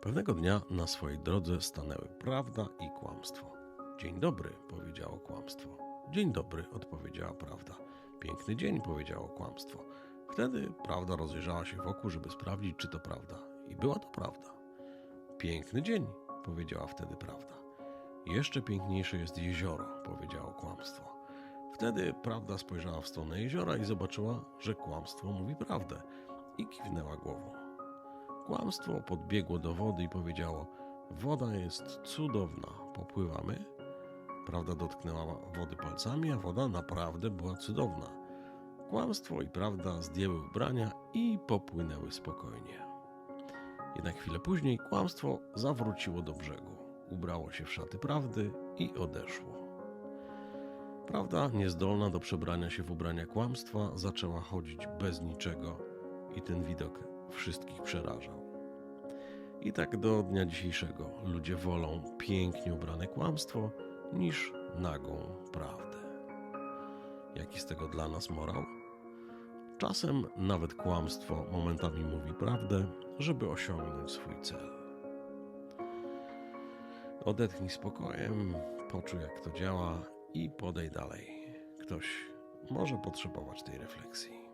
Pewnego dnia na swojej drodze stanęły prawda i kłamstwo. Dzień dobry, powiedziało kłamstwo. Dzień dobry, odpowiedziała prawda. Piękny dzień, powiedziało kłamstwo. Wtedy prawda rozejrzała się wokół, żeby sprawdzić, czy to prawda. I była to prawda. Piękny dzień, powiedziała wtedy prawda. Jeszcze piękniejsze jest jezioro, powiedziało kłamstwo. Wtedy prawda spojrzała w stronę jeziora i zobaczyła, że kłamstwo mówi prawdę i kiwnęła głową. Kłamstwo podbiegło do wody i powiedziało: Woda jest cudowna, popływamy. Prawda dotknęła wody palcami, a woda naprawdę była cudowna. Kłamstwo i prawda zdjęły ubrania i popłynęły spokojnie. Jednak chwilę później kłamstwo zawróciło do brzegu, ubrało się w szaty prawdy i odeszło. Prawda, niezdolna do przebrania się w ubrania kłamstwa, zaczęła chodzić bez niczego i ten widok wszystkich przerażał. I tak do dnia dzisiejszego ludzie wolą pięknie ubrane kłamstwo niż nagą prawdę. Jaki z tego dla nas morał? Czasem nawet kłamstwo momentami mówi prawdę, żeby osiągnąć swój cel. Odetchnij spokojem, poczuj jak to działa i podej dalej. Ktoś może potrzebować tej refleksji.